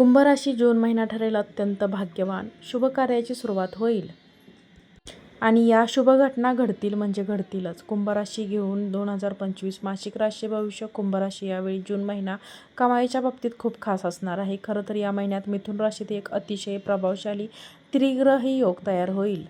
कुंभराशी जून महिना ठरेल अत्यंत भाग्यवान. शुभ कार्याची सुरुवात होईल. आणि या शुभ घटना घडतील म्हणजे घडतीलच. कुंभराशी घेऊन दोन हजार पंचवीस मासिक राशी भविष्य कुंभराशी यावेळी जून महिना कमाईच्या बाबतीत खूप खास असणार आहे. खरं तर या महिन्यात मिथुन राशीत एक अतिशय प्रभावशाली त्रिग्रही योग तयार होईल.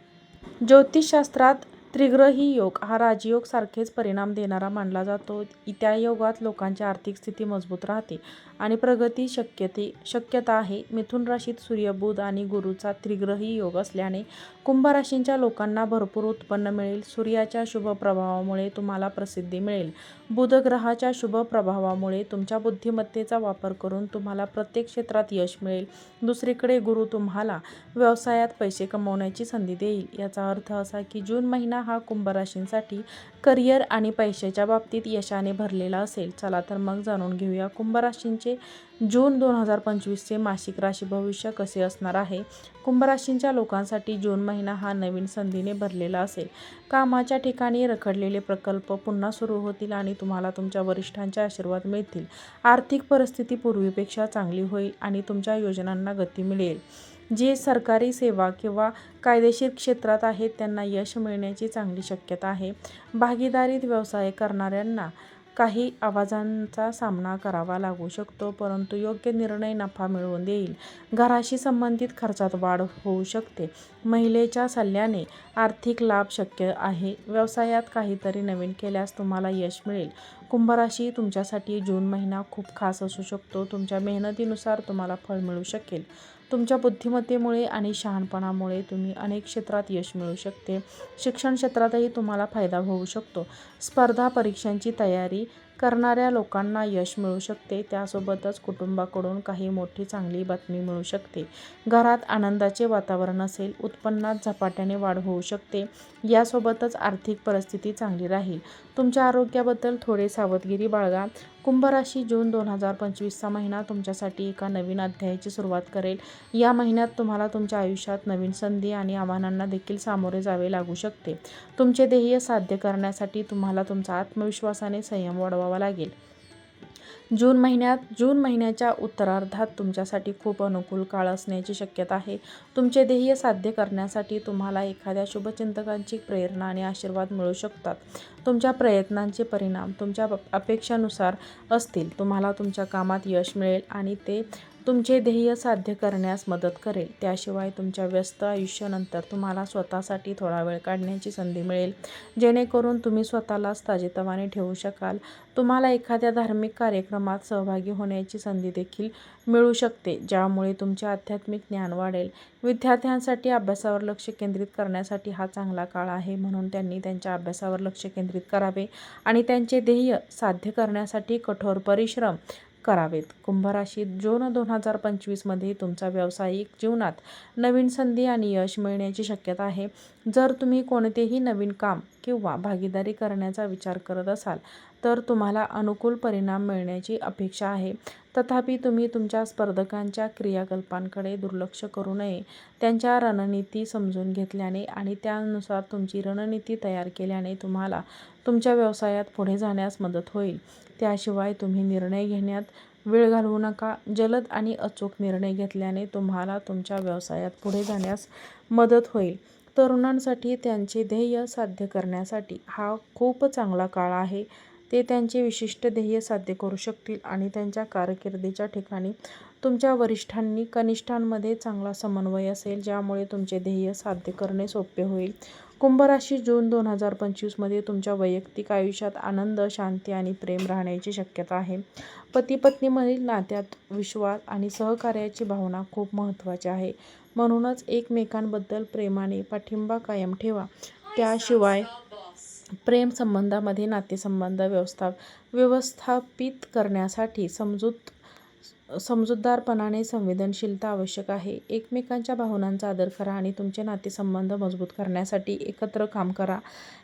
ज्योतिषशास्त्रात त्रिग्रही योग हा राजयोग सारखेच परिणाम देणारा मानला जातो. त्या योगात लोकांची आर्थिक स्थिती मजबूत राहते आणि प्रगती शक्यते शक्यता आहे. मिथुन राशीत सूर्य बुध आणि गुरुचा त्रिग्रही योग असल्याने कुंभ राशींच्या लोकांना भरपूर उत्पन्न मिळेल. सूर्याच्या शुभ प्रभावामुळे तुम्हाला प्रसिद्धी मिळेल. बुध ग्रहाच्या शुभ प्रभावामुळे तुमच्या बुद्धिमत्तेचा वापर करून तुम्हाला प्रत्येक क्षेत्रात यश मिळेल. दुसरीकडे गुरु तुम्हाला व्यवसायात पैसे कमवण्याची संधी देईल. याचा अर्थ असा की जून महिना हा कुंभराशींसाठी करिअर आणि पैशाच्या बाबतीत यशाने भरलेला असेल. चला तर मग जाणून घेऊया कुंभराशींचे जून दोन हजार पंचवीसचे मासिक राशी भविष्य कसे असणार आहे. कुंभराशींच्या लोकांसाठी जून महिना हा नवीन संधीने भरलेला असेल. कामाच्या ठिकाणी रखडलेले प्रकल्प पुन्हा सुरू होतील आणि तुम्हाला तुमच्या वरिष्ठांचे आशीर्वाद मिळतील. आर्थिक परिस्थिती पूर्वीपेक्षा चांगली होईल आणि तुमच्या योजनांना गती मिळेल. जे सरकारी सेवा किंवा कायदेशीर क्षेत्रात आहेत त्यांना यश मिळण्याची चांगली शक्यता आहे. भागीदारीत व्यवसाय करणाऱ्यांना काही आवाजांचा सामना करावा लागू शकतो परंतु योग्य निर्णय नफा मिळवून देईल. घराशी संबंधित खर्चात वाढ होऊ शकते. महिलेच्या सल्ल्याने आर्थिक लाभ शक्य आहे. व्यवसायात काहीतरी नवीन केल्यास तुम्हाला यश मिळेल. कुंभराशी तुमच्यासाठी जून महिना खूप खास असू शकतो. तुमच्या मेहनतीनुसार तुम्हाला फळ मिळू शकेल. तुमच्या बुद्धिमत्तेमुळे आणि शहाणपणामुळे तुम्ही अनेक क्षेत्रात यश मिळू शकते. शिक्षण क्षेत्रातही तुम्हाला फायदा होऊ शकतो. स्पर्धा परीक्षांची तयारी करणाऱ्या लोकांना यश मिळू शकते. त्यासोबतच कुटुंबाकडून काही मोठी चांगली बातमी मिळू शकते. घरात आनंदाचे वातावरण असेल उत्पन्नात झपाट्याने वाढ होऊ शकते. यासोबतच आर्थिक परिस्थिती चांगली राहील. तुमच्या आरोग्याबद्दल थोडे सावधगिरी बाळगा. कुंभराशी जून दोन हजार पंचवीसचा महिना तुमच्यासाठी एका नवीन अध्यायाची सुरुवात करेल. या महिन्यात तुम्हाला तुमच्या आयुष्यात नवीन संधी आणि आव्हानांना देखील सामोरे जावे लागू शकते. तुमचे ध्येय साध्य करण्यासाठी तुम्हाला तुमचा आत्मविश्वासाने संयम वाढवावा लागेल. जून महिन्यात जून महिन्याच्या उत्तरार्धात तुमच्यासाठी खूप अनुकूल काळ असण्याची शक्यता आहे. तुमचे ध्येय साध्य करण्यासाठी तुम्हाला एखाद्या शुभचिंतकांची प्रेरणा आणि आशीर्वाद मिळू शकतात. तुमच्या प्रयत्नांचे परिणाम तुमच्या अपेक्षानुसार असतील. तुम्हाला तुमच्या कामात यश मिळेल आणि ते तुमचे ध्येय साध्य करण्यास मदत करेल. त्याशिवाय तुमच्या व्यस्त आयुष्यानंतर तुम्हाला स्वतःसाठी थोडा वेळ काढण्याची संधी मिळेल. जेणेकरून तुम्ही स्वतःलाच ताजेतवाने ठेवू शकाल. तुम्हाला एखाद्या धार्मिक कार्यक्रमात सहभागी होण्याची संधी देखील मिळू शकते ज्यामुळे तुमचे आध्यात्मिक ज्ञान वाढेल. विद्यार्थ्यांसाठी अभ्यासावर लक्ष केंद्रित करण्यासाठी हा चांगला काळ आहे म्हणून त्यांनी त्यांच्या अभ्यासावर लक्ष केंद्रित करावे आणि त्यांचे ध्येय साध्य करण्यासाठी कठोर परिश्रम करावेत. कुंभराशीत जून दोन हजार पंचवीसमध्ये तुमचा व्यावसायिक जीवनात नवीन संधी आणि यश मिळण्याची शक्यता आहे. जर तुम्ही कोणतेही नवीन काम किंवा भागीदारी करण्याचा विचार करत असाल तर तुम्हाला अनुकूल परिणाम मिळण्याची अपेक्षा आहे. तथापि तुम्ही तुमच्या स्पर्धकांच्या क्रियाकल्पांकडे दुर्लक्ष करू नये. त्यांच्या रणनीती समजून घेतल्याने आणि त्यानुसार तुमची रणनीती तयार केल्याने तुम्हाला तुमच्या व्यवसायात पुढे जाण्यास मदत होईल. त्याशिवाय तुम्ही निर्णय घेण्यात वेळ घालवू नका. जलद आणि अचूक निर्णय घेतल्याने तुम्हाला तुमच्या व्यवसायात पुढे जाण्यास मदत होईल. तरुणांसाठी त्यांचे ध्येय साध्य करण्यासाठी हा खूप चांगला काळ आहे. ते त्यांचे विशिष्ट ध्येय साध्य करू शकतील आणि त्यांच्या कारकिर्दीच्या ठिकाणी तुमच्या वरिष्ठांनी कनिष्ठांमध्ये चांगला समन्वय असेल ज्यामुळे तुमचे ध्येय साध्य करणे सोपे होईल. कुंभराशी जून दोन हजार पंचवीसमध्ये तुमच्या वैयक्तिक आयुष्यात आनंद शांती आणि प्रेम राहण्याची शक्यता आहे. पती पत्नीमधील नात्यात विश्वास आणि सहकार्याची भावना खूप महत्त्वाची आहे. म्हणूनच एकमेकांबद्दल प्रेमाने पाठिंबा कायम ठेवा. त्याशिवाय प्रेम संबंधामध्ये नातेसंबंध व्यवस्था व्यवस्थापित करण्यासाठी समजूत समजूतदारपणाने संवेदनशीलता आवश्यक आहे. एकमेकांच्या भावनांचा आदर करा आणि तुमचे नातेसंबंध मजबूत करण्यासाठी एकत्र काम करा.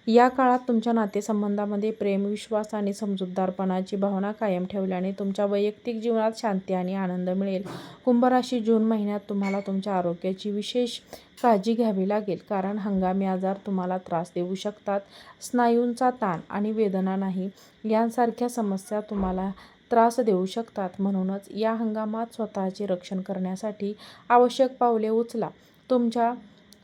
या काळात तुमच्या नातेसंबंधामध्ये प्रेम विश्वास आणि समजूतदारपणाची भावना कायम ठेवल्याने तुमच्या वैयक्तिक जीवनात शांती आणि आनंद मिळेल. कुंभराशी जून महिन्यात तुम्हाला तुमच्या आरोग्याची विशेष काळजी घ्यावी लागेल कारण हंगामी आजार तुम्हाला त्रास देऊ शकतात. स्नायूंचा ताण आणि वेदना नाही. यांसारख्या समस्या तुम्हाला त्रास देऊ शकतात. म्हणूनच या हंगामात स्वतःचे रक्षण करण्यासाठी आवश्यक पावले उचला. तुमच्या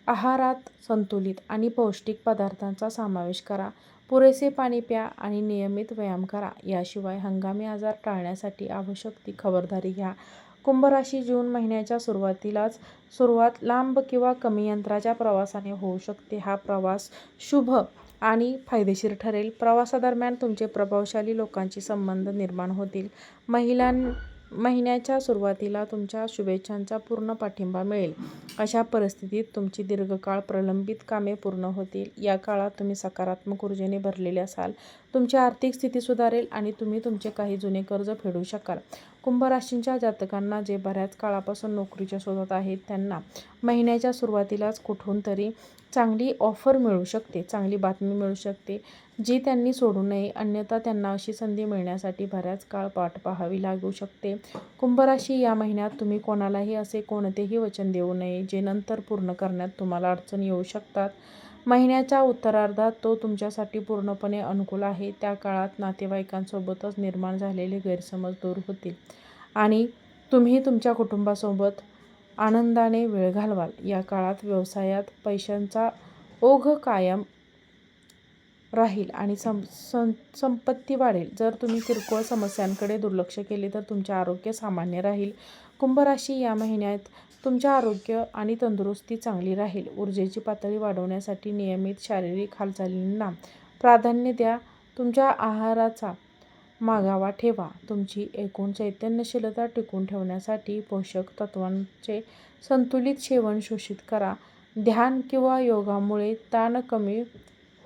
आहारात संतुलित आणि पौष्टिक पदार्थांचा समावेश करा. पुरेसे पाणी प्या आणि नियमित व्यायाम करा. याशिवाय हंगामी आजार टाळण्यासाठी आवश्यक ती खबरदारी घ्या. कुंभराशी जून महिन्याच्या सुरुवातीलाच सुरुवात लांब किंवा कमी यंत्राच्या प्रवासाने होऊ शकते. हा प्रवास शुभ आणि फायदेशीर ठरेल. प्रवासादरम्यान तुमचे प्रभावशाली लोकांशी संबंध निर्माण होतील. महिलां महिन्याच्या सुरुवातीला तुमच्या शुभेच्छांचा पूर्ण पाठिंबा मिळेल. अशा परिस्थितीत तुमची दीर्घकाळ प्रलंबित कामे पूर्ण होतील. या काळात तुम्ही सकारात्मक ऊर्जेने भरलेले असाल. तुमची आर्थिक स्थिती सुधारेल आणि तुम्ही तुमचे काही जुने कर्ज फेडू शकाल. कुंभराशींच्या जातकांना जे बऱ्याच काळापासून नोकरीच्या शोधात आहेत त्यांना महिन्याच्या सुरुवातीलाच कुठून तरी चांगली ऑफर मिळू शकते चांगली बातमी मिळू शकते जी त्यांनी सोडू नये. अन्यथा त्यांना अशी संधी मिळण्यासाठी बऱ्याच काळ पाठ पाहावी लागू शकते. कुंभराशी या महिन्यात तुम्ही कोणालाही असे कोणतेही वचन देऊ नये जे नंतर पूर्ण करण्यात तुम्हाला अडचण येऊ शकतात. महिन्याच्या उत्तरार्धात तो तुमच्यासाठी पूर्णपणे अनुकूल आहे. त्या काळात नातेवाईकांसोबतच निर्माण झालेले गैरसमज दूर होतील. आणि तुम्ही तुमच्या कुटुंबासोबत आनंदाने वेळ घालवाल. या काळात व्यवसायात पैशांचा ओघ कायम राहील आणि सं सं संपत्ती वाढेल. जर तुम्ही किरकोळ समस्यांकडे दुर्लक्ष केले तर तुमचे आरोग्य सामान्य राहील. कुंभ राशी या महिन्यात तुमचे आरोग्य आणि तंदुरुस्ती चांगली राहील. ऊर्जेची पातळी वाढवण्यासाठी नियमित शारीरिक हालचालींना प्राधान्य द्या. तुमच्या आहाराचा मागावा ठेवा. तुमची एकूण चैतन्यशीलता टिकून ठेवण्यासाठी पोषक तत्वांचे संतुलित सेवन शोषित करा. ध्यान किंवा योगामुळे ताण कमी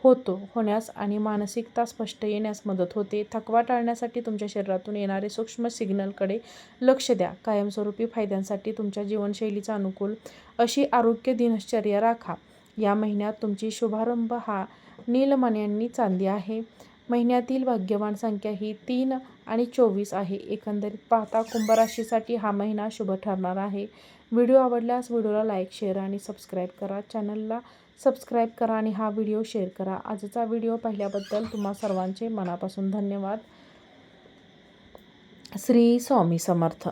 होतो होण्यास आणि मानसिकता स्पष्ट येण्यास मदत होते. थकवा टाळण्यासाठी तुमच्या शरीरातून येणारे सूक्ष्म सिग्नलकडे लक्ष द्या. कायमस्वरूपी फायद्यांसाठी तुमच्या जीवनशैलीचा अनुकूल अशी आरोग्य दिनचर्या राखा. या महिन्यात तुमची शुभारंभ हा नीलमण्यांनी चांदी आहे. महिन्यातील भाग्यवान संख्या ही तीन आणि चोवीस आहे. एकंदरीत पाहता कुंभ राशीसाठी हा महिना शुभ ठरणार आहे. व्हिडिओ आवडल्यास व्हिडिओला लाईक शेअर आणि सबस्क्राईब करा. चॅनलला सबस्क्राईब करा आणि हा व्हिडिओ शेअर करा. आजचा व्हिडिओ पाहिल्याबद्दल तुम्हा सर्वांचे मनापासून धन्यवाद. श्री स्वामी समर्थ.